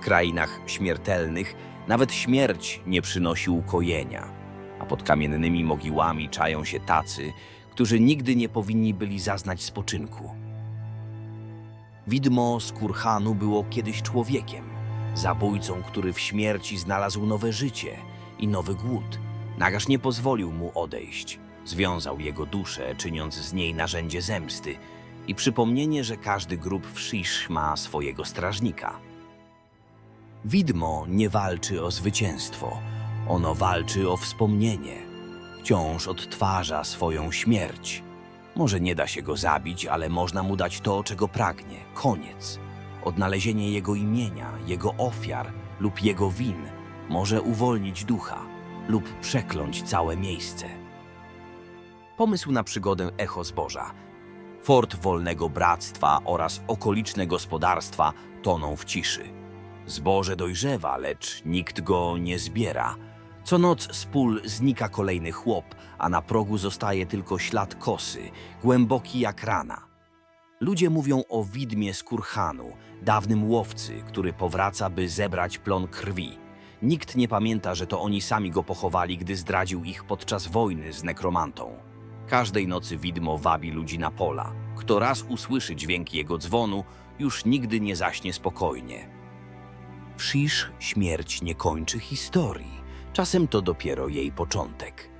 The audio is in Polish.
krainach śmiertelnych nawet śmierć nie przynosi ukojenia, a pod kamiennymi mogiłami czają się tacy, którzy nigdy nie powinni byli zaznać spoczynku. Widmo z Kurhanu było kiedyś człowiekiem, zabójcą, który w śmierci znalazł nowe życie i nowy głód. Nagaż nie pozwolił mu odejść. Związał jego duszę, czyniąc z niej narzędzie zemsty i przypomnienie, że każdy grób w Shish ma swojego strażnika. Widmo nie walczy o zwycięstwo, ono walczy o wspomnienie. Wciąż odtwarza swoją śmierć. Może nie da się go zabić, ale można mu dać to, czego pragnie koniec. Odnalezienie jego imienia, jego ofiar lub jego win może uwolnić ducha lub przekląć całe miejsce. Pomysł na przygodę Echo Zboża. Fort Wolnego Bractwa oraz okoliczne gospodarstwa toną w ciszy. Zboże dojrzewa, lecz nikt go nie zbiera. Co noc z pól znika kolejny chłop, a na progu zostaje tylko ślad kosy, głęboki jak rana. Ludzie mówią o widmie z Kurhanu, dawnym łowcy, który powraca, by zebrać plon krwi. Nikt nie pamięta, że to oni sami go pochowali, gdy zdradził ich podczas wojny z nekromantą. Każdej nocy widmo wabi ludzi na pola. Kto raz usłyszy dźwięk jego dzwonu, już nigdy nie zaśnie spokojnie. Shish śmierć nie kończy historii. Czasem to dopiero jej początek.